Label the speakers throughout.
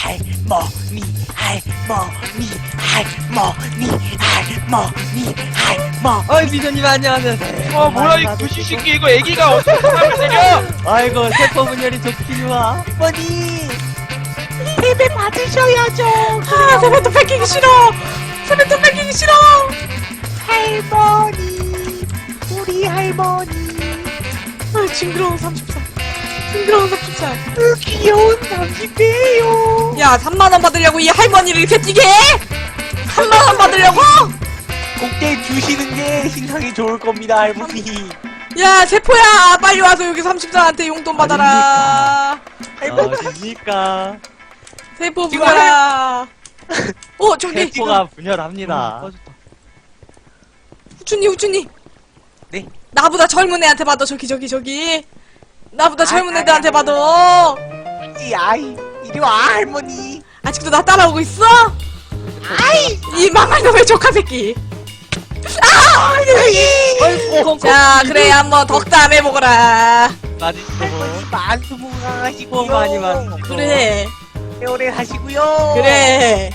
Speaker 1: 할머니 할머니 할머니 할머니 할머
Speaker 2: 어이 미소님 안녕하세요.
Speaker 3: 어 뭐야 이 구시 새끼 이거 애기가 어떻게 사람을 때려?
Speaker 2: 아이고 세포 분열이 좋긴 와.
Speaker 1: 할머니 예배 받으셔야죠
Speaker 4: 아, 세뱃돈 뺏기기 싫어. 세뱃돈 뺏기기 싫어.
Speaker 1: 할머니 우리 할머니
Speaker 4: 아, 징그러운 34. 징그러운 34.
Speaker 1: 으, 귀여운 30대예요
Speaker 4: 야, 3만 원 받으려고 이 할머니를 이렇게 뛰게 해? 3만 원 받으려고?
Speaker 1: 꼭대 주시는 게 신상이 좋을 겁니다 할머니
Speaker 4: 야, 세포야, 빨리 와서 여기 34한테 용돈 받아라.
Speaker 2: 어딥니까?
Speaker 4: 세포 부가라. 어, 저기
Speaker 2: 세포가 분열합니다.
Speaker 4: 후추니 후추니.
Speaker 1: 네?
Speaker 4: 나보다 젊은 애한테 받아 저기 저기 저기. 나보다
Speaker 1: 아,
Speaker 4: 젊은
Speaker 1: 아,
Speaker 4: 애들한테
Speaker 1: 아,
Speaker 4: 받아.
Speaker 1: 이 아이 이리 와 할머니
Speaker 4: 아직도 나 따라오고 있어? 아이 이 망할 놈의 조카 새끼. 아,
Speaker 1: 아이고
Speaker 4: 자, 그래 한번 덕담 해보거라.
Speaker 1: 할머니 만수무 강하시고
Speaker 2: 복 많이 받으시고.
Speaker 4: 그래,
Speaker 1: 오래 하시고요
Speaker 4: 그래,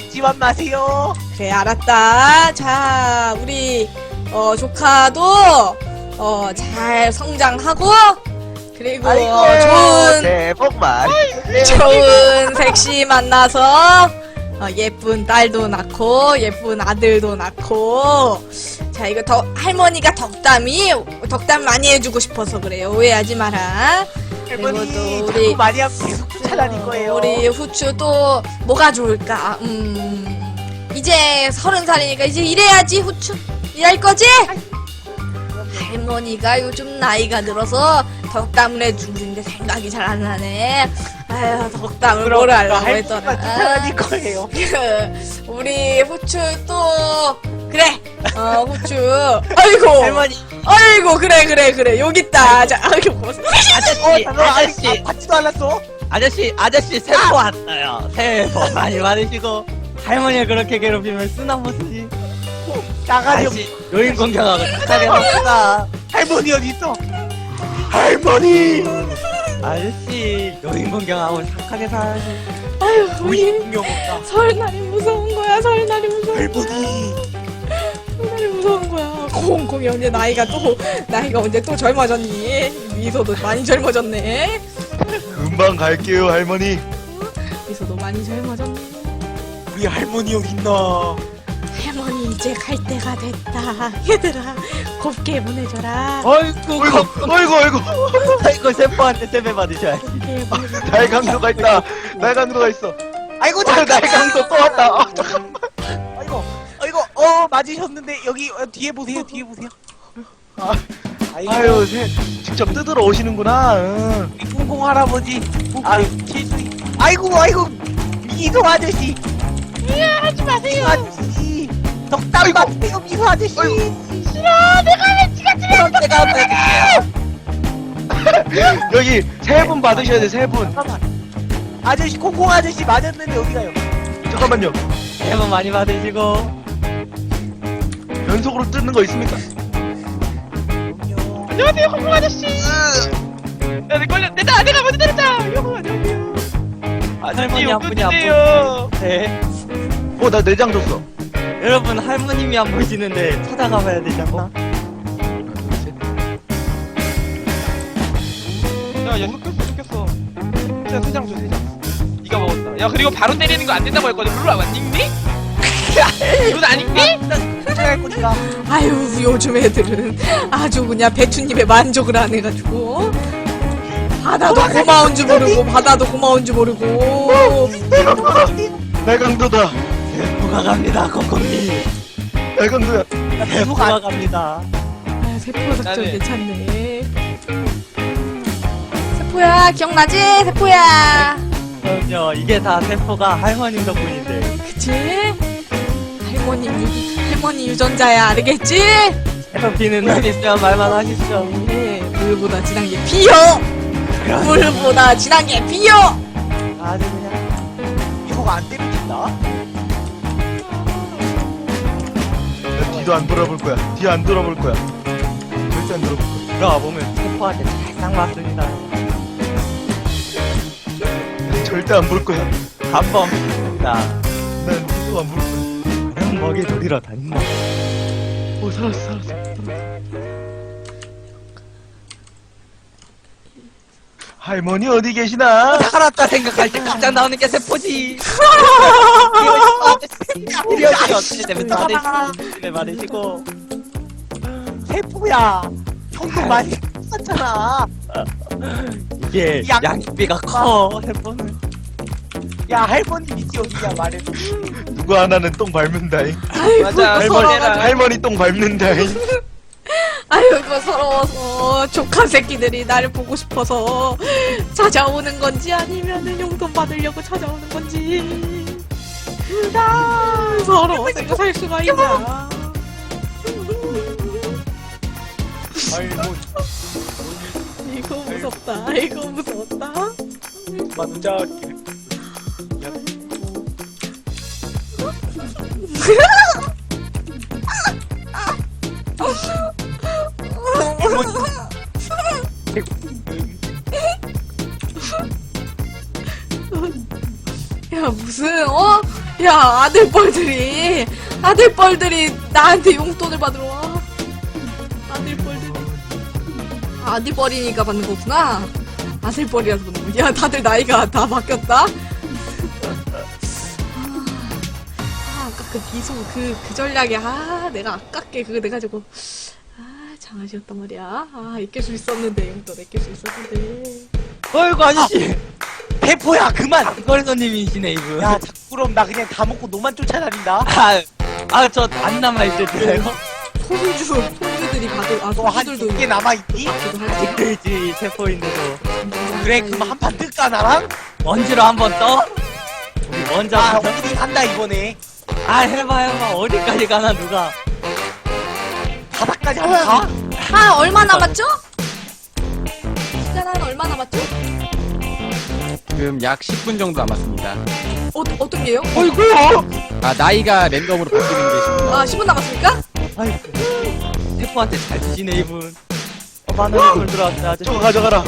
Speaker 1: 잊지만 마세요
Speaker 4: 그래 알았다. 자, 우리 어 조카도 어 잘 성장하고 그리고 좋은
Speaker 1: 새해 복 많이.
Speaker 4: 좋은 색시 만나서 어, 예쁜 딸도 낳고 예쁜 아들도 낳고. 자 이거 더 할머니가 덕담이 덕담 많이 해주고 싶어서 그래요. 오해하지 마라.
Speaker 1: 할머니
Speaker 4: 그리고 또
Speaker 1: 자꾸
Speaker 4: 우리-
Speaker 1: 많이 하면 계속 쫓아다닐 거예요.
Speaker 4: 우리 후추 또 뭐가 좋을까? 음 이제 서른 살이니까 이제 일해야지 후추 일할 거지? 할머니가 요즘 나이가 들어서 덕담을 해주는데 생각이 잘 안 나네. 아유 덕담을 뭘 하려고
Speaker 1: 할머니만
Speaker 4: 했더라.
Speaker 1: 거예요.
Speaker 4: 그, 우리 후추 또 그래. 어 후추. 아이고.
Speaker 2: 할머니.
Speaker 4: 아이고 그래 그래 그래. 여기 있다. 자 아이고 뭐,
Speaker 2: 아저씨.
Speaker 1: 어
Speaker 2: 아저씨.
Speaker 1: 아, 받지도 않았어?
Speaker 2: 아저씨 아저씨 세포 왔어요. 새해 복 많이 받으시고. 할머니가 그렇게 괴롭히면 쓰나 보시지.
Speaker 1: 나가리 없
Speaker 2: 아저씨 요인 공격하고 착하게 삽시다.
Speaker 1: 할머니 어디 있어? 할머니!
Speaker 2: 아저씨 요인 공격하고 착하게 살아야지.
Speaker 4: 아유
Speaker 1: 우리 없다.
Speaker 4: 설날이 무서운 거야 설날이 무서운 거야.
Speaker 1: 할머니!
Speaker 4: 설날이 무서운 거야. 콩콩이 언제 나이가 또 나이가 언제 또 젊어졌니? 미소도 많이 젊어졌네.
Speaker 5: 금방 갈게요 할머니.
Speaker 4: 미소도 많이 젊어졌네.
Speaker 1: 우리 할머니 어디 있나?
Speaker 4: 할머니 이제 갈 때가 됐다. 얘들아 곱게 보내줘라.
Speaker 2: 어이구
Speaker 5: 어이구 어이구 어이구.
Speaker 2: 아이고 세포한테 세배 받으셔야지.
Speaker 4: 곱게 보내줘라.
Speaker 5: 날강도가 있다. 날강도가 있어.
Speaker 1: 아이고
Speaker 5: 어,
Speaker 1: 잠깐.
Speaker 5: 날강도 또 왔다. 아, 잠깐만.
Speaker 1: 아이고 아이고 어 맞으셨는데 여기 어, 뒤에 보세요 뒤에 보세요.
Speaker 5: 아,
Speaker 1: 아이고
Speaker 5: 아유 새, 직접 뜯으러 오시는구나. 응.
Speaker 1: 우리 콩콩 할아버지 아유 실수 아이고 아이고 미소 아저씨. 하지 마세요. 아저씨 덕담 마세요 미소 아저씨. 싫어 내가 왜 지가 지금 내가 왜
Speaker 5: 여기 세 분 받으셔야 돼 세 분.
Speaker 1: 잠깐만. 아저씨 콩콩 아저씨 맞았는데 어디 가요.
Speaker 5: 잠깐만요.
Speaker 2: 새해 복 많이 받으시고.
Speaker 5: 연속으로 뜯는 거 있습니까?
Speaker 3: 안녕하세요. 홍콩 아저씨. 야 내 걸려. 내가 내가 먼저 때렸다. 여보 안녕하세요.
Speaker 2: 할머니 한 분이 안
Speaker 3: 보세요.
Speaker 2: 네.
Speaker 5: 어 나 내장 줬어
Speaker 2: 여러분 할머님이 안 보이시는데 찾아가 봐야 되지 않나?
Speaker 3: 야 연속 꼈어 꼈어. 자 세장 줘 세장. 네가 먹었다. 야 그리고 바로 때리는 거 안 된다고 했거든. 룰안 읽니? 룰안 읽니?
Speaker 1: 할 거니까
Speaker 4: 아유 요즘 애들은 아주 그냥 배추님에 만족을 안 해가지고 바다도 고마운 줄 모르고 바다도 고마운 줄 모르고
Speaker 5: 날강도다
Speaker 2: 누가 갑니다 콩콩님.
Speaker 5: 날강도야.
Speaker 2: 누가 갑니다.
Speaker 4: 아, 세포 작전
Speaker 3: 나는-
Speaker 4: 괜찮네. 세포야 기억나지? 세포야.
Speaker 2: 그럼요 이게 다 세포가 할머님 덕분인데.
Speaker 4: 그치? 할머니 유, 할머니 유전자야 알겠지?
Speaker 2: 괴롭히는 놈 있으면 말만 하십시오.
Speaker 4: 네. 물보다 진한 게 비요. 물보다 진한 게 비요
Speaker 2: 아주 그냥
Speaker 1: 미소가 안 때려진다
Speaker 5: 뒤도 안 돌아볼 거야. 뒤 안 돌아볼 거야. 절대 안 돌아볼 거야.
Speaker 2: 들어가 보면 세포한테 잘 맞습니다.
Speaker 5: 절대 안 볼 거야.
Speaker 2: 한번 믿습니다.
Speaker 5: 난 뒤도 안 볼 거야.
Speaker 2: 그냥 먹이 돌이러 다닌다.
Speaker 5: 오 살았어 살았어. 할머니 어디 계시나?
Speaker 2: 살았다 생각할 때 가장 나오는 게 세포지. 이리 어떻게 어떻게 되면 말해주시네 말해주고.
Speaker 1: 세포야 형도 많이 썼잖아
Speaker 2: 이게
Speaker 1: 양-
Speaker 2: 양육비가 커 세포는.
Speaker 1: 야 할머니 밑이 어디냐 말해
Speaker 5: 누구 하나는 똥 밟는다잉.
Speaker 3: 맞아
Speaker 5: 할머니 할머니 똥 밟는다잉.
Speaker 4: 아이고 서러워서 조카 새끼들이 나를 보고 싶어서 찾아오는 건지 아니면은 용돈 받으려고 찾아오는 건지. 나 서러워서 이거 살 수가 있나?
Speaker 1: 할머니
Speaker 4: 이거 무섭다. 이거 무섭다. 야 무슨 어? 야 아들뻘들이 아들뻘들이 나한테 용돈을 받으러 와. 아들뻘들이. 아, 아들뻘이니까 받는 거구나. 아들뻘이라서 받는 거야 야 다들 나이가 다 바뀌었다. 아 아까 그 비소 그, 그 전략이 아 내가 아깝게 그거 내가지고. 아 장아지였단 말이야 아 이길 수 있었는데 용돈 이길 수 있었는데
Speaker 2: 어이구 아저씨.
Speaker 1: 세포야 그만
Speaker 2: 이걸서님이시네 이분.
Speaker 1: 야 자꾸 그럼 나 그냥 다 먹고 너만 쫓아다닌다
Speaker 2: 아저 안 남아 있을 때요.
Speaker 4: 포주주 포주들이 받을 아
Speaker 1: 너한
Speaker 4: 포주들도
Speaker 1: 두개 남아있니?
Speaker 4: 저도 할
Speaker 2: 그지 세포인데도
Speaker 1: 그래 그럼 한판 뜰까 나랑?
Speaker 2: 먼지로 한번 떠. 우리 먼저
Speaker 1: 아
Speaker 2: 한번
Speaker 1: 어디 간다 이번에
Speaker 2: 아 해봐 해봐 어디까지 가나 누가.
Speaker 1: 바닥까지 한번 가?
Speaker 4: 아 얼마 남았죠? 시간 한 얼마 남았죠?
Speaker 6: 지금 약 10분 정도 남았습니다.
Speaker 4: 어, 어떤 게요?
Speaker 1: 어이구
Speaker 6: 아, 나이가 랜덤으로 바뀌는 게 10분
Speaker 4: 아 10분 남았습니까?
Speaker 2: 아이고 세포한테 잘 주시네 이분. 어 만원에 돌 들어왔다 아저씨.
Speaker 5: 저거 가져가라.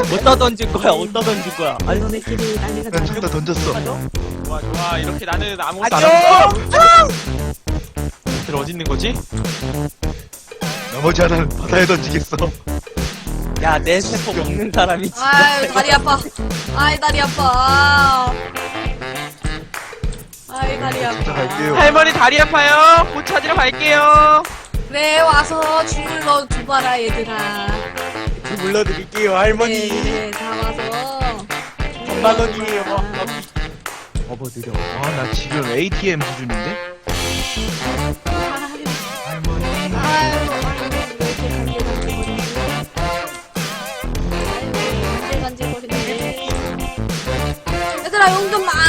Speaker 2: 어디다 던질 거야 어디다 던질 거야. 아니
Speaker 4: 너네끼리 난리가
Speaker 5: 난
Speaker 4: 나.
Speaker 5: 저기다 던졌어.
Speaker 3: 좋아 좋아 이렇게 나는 아무것도 안
Speaker 1: 안녕
Speaker 3: 하고 들 어디 있는 거지?
Speaker 5: 나머지 하나는 바다에 던지겠어.
Speaker 2: 야 내 세포 먹는 사람이 진짜.
Speaker 4: 아유 다리 아파. 아이 다리 아파. 아이 다리. 아파.
Speaker 3: 할머니 다리 아파요 곧 찾으러 갈게요
Speaker 4: 그래 와서 주물러 줘봐라 얘들아.
Speaker 1: 불러드릴게요 할머니
Speaker 4: 네, 다 와서.
Speaker 1: 천만 원이에요
Speaker 2: 접어드려.
Speaker 5: 아 나 지금 ATM 수준인데?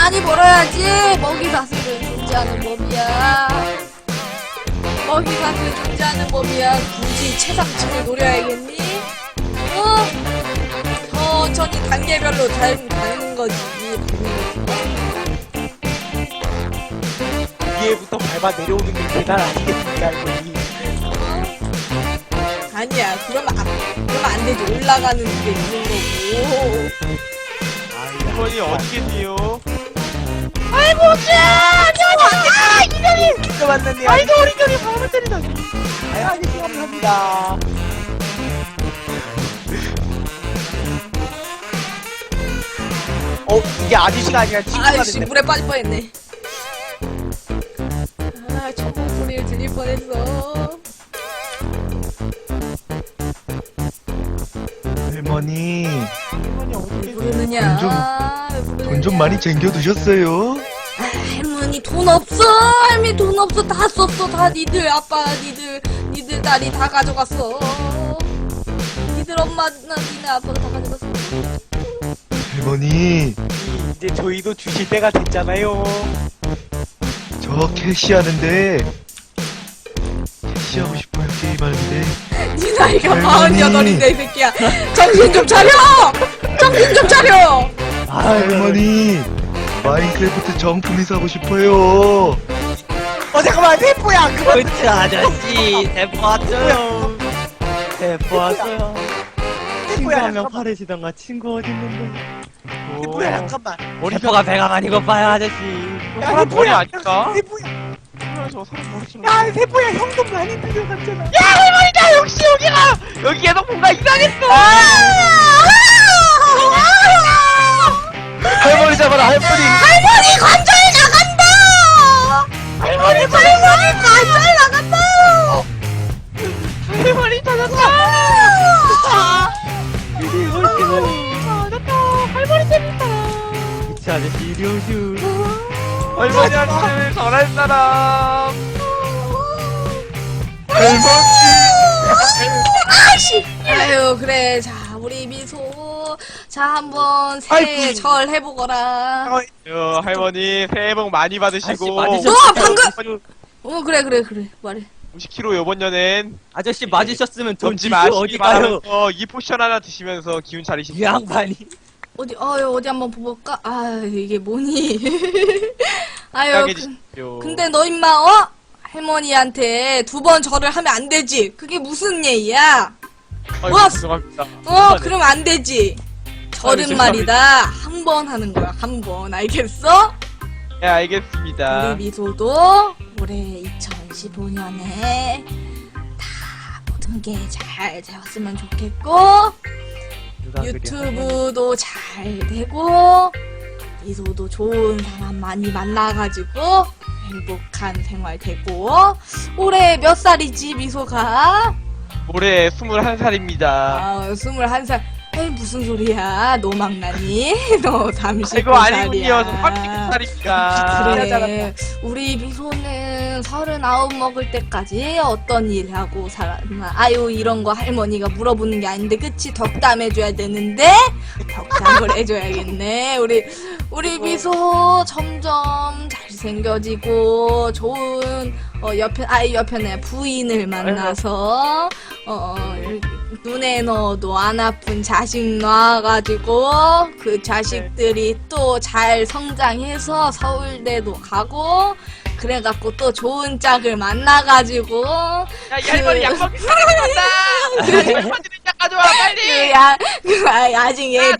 Speaker 4: 많이 벌어야지. 먹이 사슬은 존재하는 법이야. 먹이 사슬은 존재하는 법이야. 굳이 최상층을 노려야겠니? 어? 천천히 단계별로 잘 가는 거지.
Speaker 1: 위에부터 밟아 내려오는 게 계단 아니겠습니까 할머니
Speaker 4: 아니야, 그러면 안, 그러면 안 되지. 올라가는 게 있는 거고.
Speaker 3: 할머니 어떻게 돼요?
Speaker 4: 아이고, 자! 아, 이년이!
Speaker 1: 진짜 만났네요 아이고 우리 년이 바로 아유 아저씨 감사합니다 어 이게 아저씨가 아니라 친구가
Speaker 4: 아이씨,
Speaker 1: 됐네
Speaker 4: 물에 빠질 뻔했네. 아, 천국 소리를 들릴 뻔했어.
Speaker 5: 할머니 좀-
Speaker 4: 왜 부르느냐?
Speaker 5: 돈좀 많이 챙겨 두셨어요?
Speaker 4: 아, 할머니 돈 없어! 할머니 돈 없어! 다 썼어! 다 니들 아빠, 니들, 니들 딸이 다 가져갔어. 니들 엄마 나 니네 아빠가 다 가져갔어.
Speaker 5: 할머니
Speaker 1: 이제 저희도 주실 때가 됐잖아요
Speaker 5: 저 캐시하는데 캐시하고 싶어요 게임하는데
Speaker 4: 니 나이가
Speaker 5: 할머니.
Speaker 4: 마흔여덟인데 이 새끼야. 정신 좀 차려! 정신 좀 차려!
Speaker 5: 할머니 마인크래프트 정품이 사고 싶어요.
Speaker 1: 어 잠깐만 세포야 그만
Speaker 2: 그치 아저씨 대포 왔어요. 대포 왔어요. 친구
Speaker 1: 세포야
Speaker 2: 한 명
Speaker 1: 잠깐만.
Speaker 2: 파르시던가 친구 어디 있는데?
Speaker 1: 세포야 잠깐만.
Speaker 2: 대포가 배가 많이 고파요 아저씨.
Speaker 1: 야
Speaker 3: 사람 머리
Speaker 1: 세포야
Speaker 3: 아닐까?
Speaker 1: 세포야.
Speaker 3: 뭐야, 저 사람 머리 좀.
Speaker 1: 야 세포야 형도 많이 들어갔잖아.
Speaker 3: 야 할머니다 역시 여기가! 여기 계속 뭔가 이상했어.
Speaker 5: 할머니 잡아라 할머니
Speaker 4: 할머니 관절 나간다! 할머니 할머니 관절 나간다!
Speaker 3: 할머니 찾았다.
Speaker 2: 이리 오시고
Speaker 3: 찾았다. 할머니 재밌다.
Speaker 2: 그치 아저씨 이리 오슈
Speaker 3: 할머니한테 전할 사람.
Speaker 4: 아씨! 아유 그래 자 우리 미소 자 한번 새해 절 해보거라.
Speaker 3: 요 할머니 새해 복 많이 받으시고.
Speaker 2: 아저씨
Speaker 4: 너
Speaker 2: 맞으셨
Speaker 4: 방금 어 그래 그래 그래. 말해.
Speaker 3: 50kg 요번 년엔
Speaker 2: 아저씨 맞으셨으면 돈
Speaker 3: 덤지
Speaker 2: 주시고
Speaker 3: 마시기
Speaker 2: 어디 가요?
Speaker 3: 바라면서 이 포션 하나 드시면서 기운
Speaker 2: 이
Speaker 3: 차리십시오.
Speaker 2: 양반이.
Speaker 4: 어디 어유 어디 한번 볼까? 아 이게 뭐니? 아유
Speaker 3: 건강해
Speaker 4: 그. 근데 너 임마 어? 할머니한테 두 번 절을 하면 안 되지. 그게 무슨 예의야?
Speaker 3: 아이고,
Speaker 4: 뭐?
Speaker 3: 죄송합니다.
Speaker 4: 어 그럼 안 되지
Speaker 3: 아이고,
Speaker 4: 말이다 한 번 하는 거야 한 번 알겠어?
Speaker 3: 네, 알겠습니다.
Speaker 4: 우리 미소도 올해 2015년에 다 모든 게 잘 되었으면 좋겠고 유튜브도 잘 되고 미소도 좋은 사람 많이 만나가지고 행복한 생활 되고 올해 몇 살이지 미소가?
Speaker 3: 올해 21살입니다.
Speaker 4: 아, 21살. 무슨 소리야. 너 막나니? 너 30살.
Speaker 3: 아이고 아니군요. 저 30살입니다.
Speaker 4: 그래. 우리 미소는 서른아홉 먹을 때까지 어떤 일 하고 살았나. 아유, 이런 거 할머니가 물어보는 게 아닌데, 그치? 덕담 해줘야 되는데? 덕담을 해줘야겠네. 우리, 우리 미소 점점 잘생겨지고, 좋은, 어, 옆에, 아이 옆에네 부인을 만나서, 어, 눈에 넣어도 안 아픈 자식 낳아가지고 그 자식들이 또 잘 성장해서 서울대도 가고 그래갖고 또 좋은 짝을 만나가지고
Speaker 3: 야, 이 할머니 약 먹기 시작한다. 할머니는 약 가져와 빨리.
Speaker 4: 그야 그 아, 얘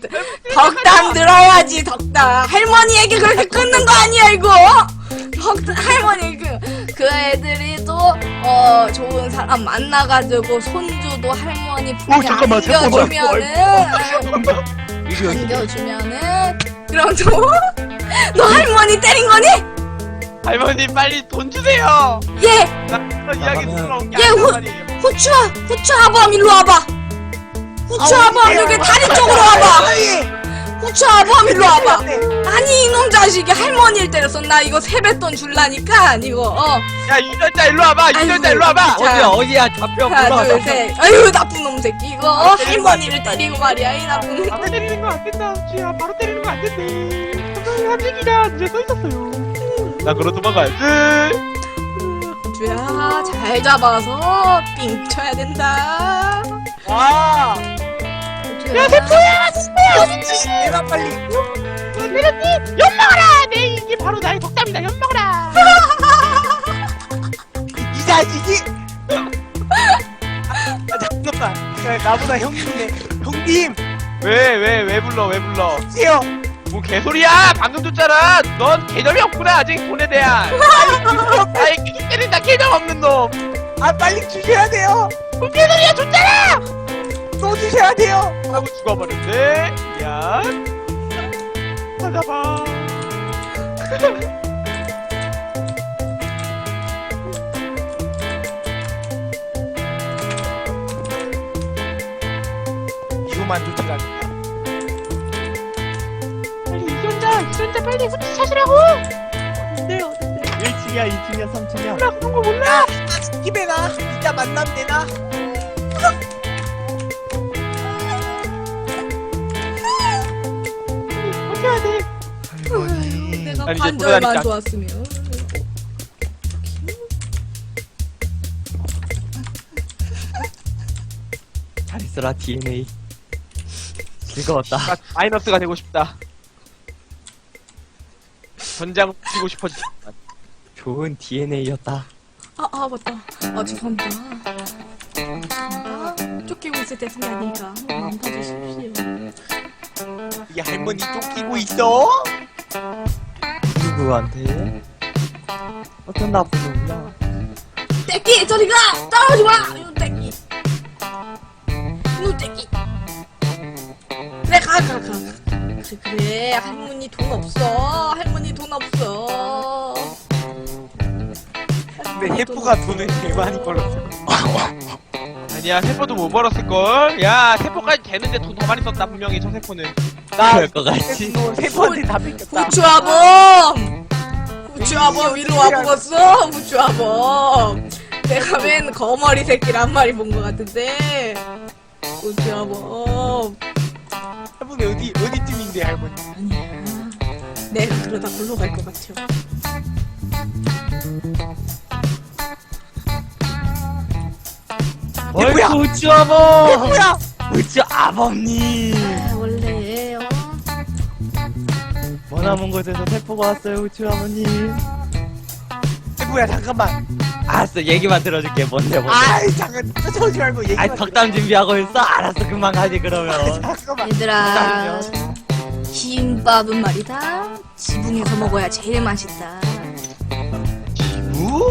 Speaker 4: 덕담 들어야지 덕담 할머니 얘기 그렇게 끊는 거 아니야 이거 덕담 할머니 그, 그 애들이 또 어, 좋은 사람 만나가지고 손주도 할머니 품에
Speaker 5: 어, 잠깐만, 잠깐만.
Speaker 4: 안겨주면은 안겨주면은 그럼 또너 할머니 때린 거니?
Speaker 3: 할머니 빨리 돈 주세요. 얘나 이야기 들으러 온게
Speaker 4: 얘
Speaker 3: 아니란
Speaker 4: 후-
Speaker 3: 말이에요.
Speaker 4: 후추야 후추 아범 일로 와봐 후추
Speaker 1: 아,
Speaker 4: 아범. 여기 다리 쪽으로 와봐 후추 아범 일로 와봐 아니 이놈 자식이 할머니를 때렸어 나 이거 세뱃돈 줄라니까 이거 어
Speaker 3: 야 이전자 일로 와봐. 이전자 일로 와봐.
Speaker 4: 자,
Speaker 2: 어디야 어디야 잡혀
Speaker 4: 하나
Speaker 2: 불러
Speaker 4: 둘셋 아유 나쁜 놈 새끼 이거 어, 할머니를 때리고 말이야 이 나쁜 놈
Speaker 3: 바로 때리는 거 안 된다. 쥐야 바로 때리는 거 안 된대. 잠깐 한지기가 이제 써 있었어요. 나 그러 도망가야지.
Speaker 4: 후추야 잘 잡아서 삥 쳐야 된다 와야 세포야
Speaker 1: 내가 빨리
Speaker 3: 내렸니? 연먹어라. 내 이게 바로 나의 덕담이다. 연먹어라.
Speaker 1: 이 자식이 아, 잠깐만 야, 나보다 형님네 형님
Speaker 3: 왜 왜 왜 불러 왜 불러?
Speaker 1: 주세요
Speaker 3: 뭐 개소리야! 방금 줬잖아! 넌 개념이 없구나, 아직 돈에 대한! 아이, 계속 때린다, 개념 없는 놈!
Speaker 1: 아 빨리 주셔야 돼요
Speaker 3: 뭔 개소리야, 줬잖아!
Speaker 1: 또 주셔야 돼요
Speaker 3: 하고 죽어버렸네? 미안. 찾아봐.
Speaker 1: 이거만 쫓아갑니다
Speaker 3: 빨리 이전자, 이전자 빨리 후추 찾으라고!
Speaker 2: 어딘데 어딘데 1층이야 2층이야 3층이야
Speaker 3: 나 그런 거 몰라!
Speaker 1: 야 집에 가 이따 만나면 되나
Speaker 3: 아니, 이제
Speaker 4: 관절만
Speaker 3: 돌아다니까.
Speaker 4: 좋았으면
Speaker 2: 잘 있어라 DNA 즐거웠다
Speaker 3: 나 마이너스가 되고 싶다. 전장 뛰고 싶어지.
Speaker 2: 좋은 DNA였다
Speaker 4: 아, 아, 맞다. 아, 죄송합니다. 죄송합니다. 쫓기고 있을 때 순간이니까 한 번만 봐주십시오.
Speaker 1: 이 할머니 쫓기고 있어?
Speaker 2: 누구한테? 어떤 나쁜 놈이야?
Speaker 4: 떼끼! 저리 가! 따라오지 마! 이놈 떼끼! 이놈 떼끼! 그래, 가, 가, 가. 그래, 그래. 할머니 돈 없어. 할머니 돈 없어.
Speaker 1: 근데 해프가 돈을 제일 많이 벌었어.
Speaker 3: 아니야 세포도 못 벌었을걸 야 세포까지 되는데 돈 더 많이 썼다 분명히 저 세포는
Speaker 1: 나
Speaker 2: 그럴 것 같지.
Speaker 1: 세포한테 다 뺏겼다.
Speaker 4: 후추아범! 후추아범 이리 와 보겠어? 후추아범! 내가 맨 거머리 한 마리 본것 같은데. 후추아범.
Speaker 1: 할머니 어디 어디쯤인데 할머니?
Speaker 4: 아니야. 내가 그러다 골로 갈 것 같아.
Speaker 1: 뭐야?
Speaker 2: 어이구 우쭈 아범!
Speaker 1: 뭐야?
Speaker 2: 우쭈 아범님! 머나먼 곳에서 태포가 왔어요 우쭈 아버님.
Speaker 1: 뭐야 잠깐만.
Speaker 2: 알았어 얘기만 들어줄게 뭔데 뭔데.
Speaker 1: 아이 잠깐 쫓아오지 말고 얘기.
Speaker 2: 아이 덕담 준비하고 있어? 알았어 금방 가지 그러면.
Speaker 1: 잠깐만.
Speaker 4: 얘들아. 김밥은 말이다. 지붕에서 먹어야 제일 맛있다.
Speaker 1: 무?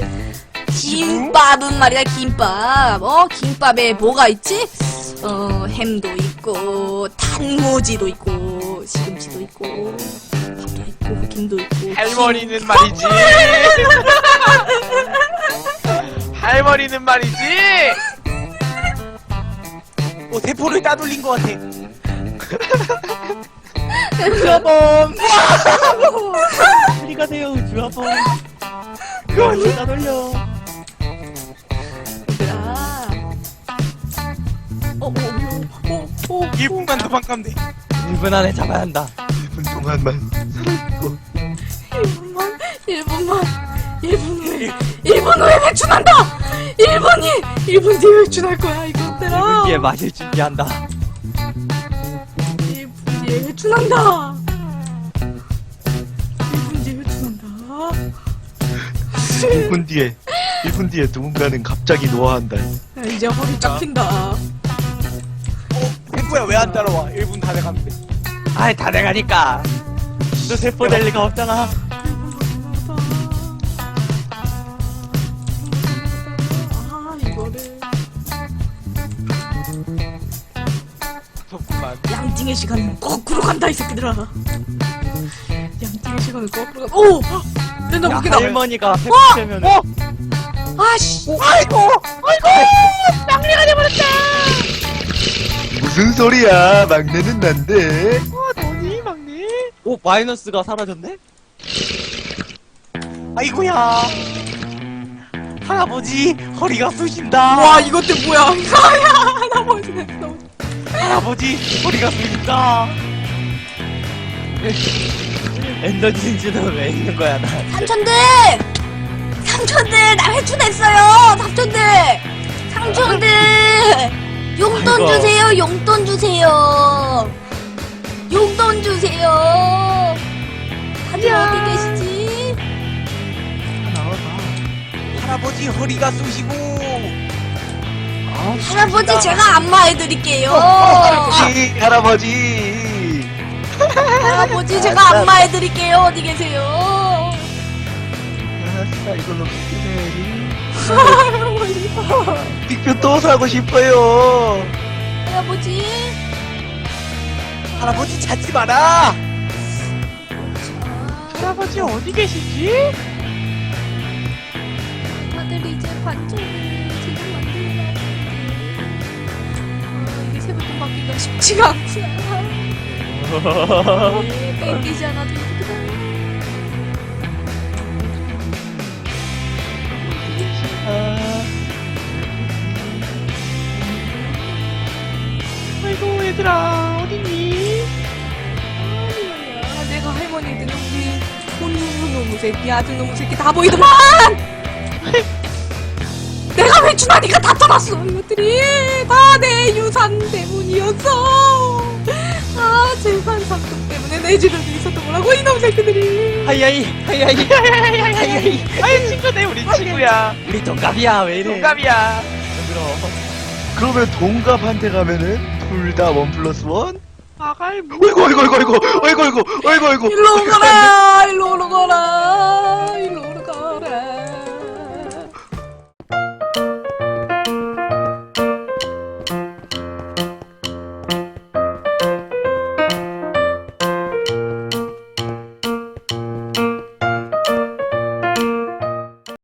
Speaker 4: 김밥은 말이야 김밥 어 김밥에 뭐가 있지 어 햄도 있고 단무지도 있고 시금치도 있고 있고 김도 있고
Speaker 3: 할머니는 말이지 할머니는 말이지
Speaker 1: 어 세포를 따돌린 것 같아.
Speaker 2: 우쭈 아범! 이리 가세요 우쭈 아범. 그거 다 돌려.
Speaker 4: 얘들아 어어어어어
Speaker 1: 1분만 도망가면 돼.
Speaker 2: 1분 안에 잡아야 한다.
Speaker 5: 1분 동안만
Speaker 4: 1분만 1분만 1분 후에 1분 후에 회춘한다! 1분이 1분 뒤에 회춘할 거야 이것들아.
Speaker 2: 1분 뒤에 마실 준비한다.
Speaker 4: 1분 뒤에 회춘한다. 1분 뒤에 회춘한다.
Speaker 5: 1분 뒤에 1분 뒤에 누군가는 갑자기 노화한다.
Speaker 4: 야, 이제 허리 쫙 핀다.
Speaker 1: 세포야. 왜 안 따라와? 1분 다 돼가는데.
Speaker 2: 아이 다 돼가니까. 너 세포 될 리가 없잖아.
Speaker 4: 아 이거를 양띵의 시간은 거꾸로 간다 이 새끼들아. 양띵의 시간은 거꾸로 간다 오! 된다
Speaker 2: 야,
Speaker 4: 웃기다.
Speaker 2: 할머니가 세포 되면
Speaker 1: 어?
Speaker 4: 아씨!
Speaker 1: 아이고!
Speaker 5: 무슨 소리야? 막내는 난데
Speaker 2: 오 마이너스가 사라졌네?
Speaker 1: 아이고야. 할아버지 허리가 쑤신다.
Speaker 4: 와 이것들 뭐야 야야 할아버지 됐어
Speaker 1: 할아버지 허리가 쑤신다.
Speaker 2: 엔더 진주는 왜 있는 거야 나?
Speaker 4: 삼촌들! 삼촌들 나 회춘했어요 삼촌들 삼촌들 용돈
Speaker 2: 아이고.
Speaker 4: 주세요 용돈 주세요 용돈 주세요. 다들 어디 계시지?
Speaker 1: 할아버지 허리가 쑤시고.
Speaker 4: 할아버지 제가 안마해드릴게요.
Speaker 5: 할아버지 할아버지.
Speaker 4: 할아버지 제가 안마해드릴게요. 어디 계세요?
Speaker 5: 아싸 이걸로 끝내야지
Speaker 4: 할아버지
Speaker 5: 빅표 또 사고 싶어요.
Speaker 4: 할아버지
Speaker 1: 할아버지 찾지 마라.
Speaker 3: 할아버지 어디 계시지?
Speaker 4: 다들 이제 반쪽을 지금 만들어야 어, 이게 세뱃돈 받기가 쉽지가 않구나 네, 뺏기지 않아도 이쁘다
Speaker 3: 아이고 얘들아 어디니?
Speaker 4: 우리 손주 놈의 새끼 아들 놈의 새끼 다 보이더만! 내가 회춘하니까 다 떠났어 이것들이. 다 내 유산 때문이었어. 아 재산 상속 때문에 내내 주변에 있었던 거라고 이놈 새끼들이.
Speaker 2: 하이하이 하이하이 하이하이
Speaker 3: 아이 친구네 우리 친구야.
Speaker 2: 우리 동갑이야 왜 이래?
Speaker 3: 동갑이야.
Speaker 5: 그러면 동갑한테 가면은 둘 다 원 플러스 원?
Speaker 3: 나갈 문.
Speaker 5: 어이구 어이구 어이구 어이구 어이구 어이구 어이구
Speaker 4: 일로 오거라 일로 오거라 일로